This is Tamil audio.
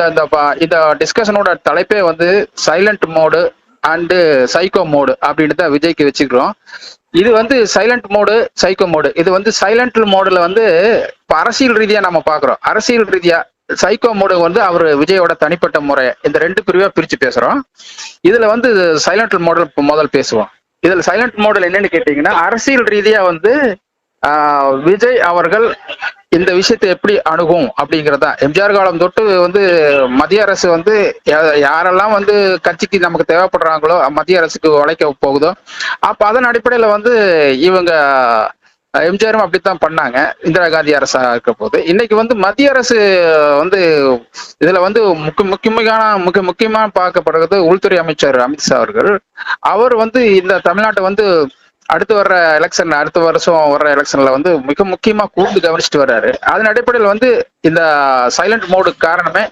இந்த இந்த இந்த டிஸ்கஷனோட தலைப்பே வந்து silent mode and psycho mode அப்படின்னு தான் விஜய்க்கு வச்சுக்கிறோம். இது வந்து சைலண்ட் மோடு சைக்கோ மோடு இது வந்து சைலண்ட் மோடில் வந்து இப்போ அரசியல் ரீதியாக நம்ம பார்க்குறோம் அரசியல் ரீதியாக சைக்கோ மோடு வந்து அவர் விஜயோட தனிப்பட்ட முறை. இந்த ரெண்டு பிரிவாக பிரித்து பேசுகிறோம் இதில் வந்து சைலண்ட் மோடல் முதல் பேசுவோம். இதில் சைலண்ட் மோடல் என்னன்னு கேட்டிங்கன்னா அரசியல் ரீதியாக வந்து விஜய் அவர்கள் இந்த விஷயத்தை எப்படி அணுகும் அப்படிங்கறதா? எம்ஜிஆர் காலம் தொட்டு வந்து மத்திய அரசு வந்து யா- யாரெல்லாம் வந்து கட்சிக்கு நமக்கு தேவைப்படுறாங்களோ மத்திய அரசுக்கு உழைக்க போகுதோ அப்ப அதன் அடிப்படையில வந்து இவங்க எம்ஜிஆரும் அப்படித்தான் பண்ணாங்க. இந்திரா காந்தி அரசா இருக்க போது. இன்னைக்கு வந்து மத்திய அரசு வந்து இதுல வந்து முக்கிய முக்கியமான முக்கிய முக்கியமா பார்க்கப்படுறது உள்துறை அமைச்சர் அமித்ஷா அவர்கள். அவர் வந்து இந்த தமிழ்நாட்டை வந்து அடுத்து வர்ற எலெக்ஷன் அடுத்த வருஷம் வர்ற எலெக்ஷன்ல வந்து மிக முக்கியமா கூர்ந்து கவனிச்சுட்டு வர்றாரு. அதன் அடிப்படையில் வந்து இந்த சைலண்ட் மோடு காரணமே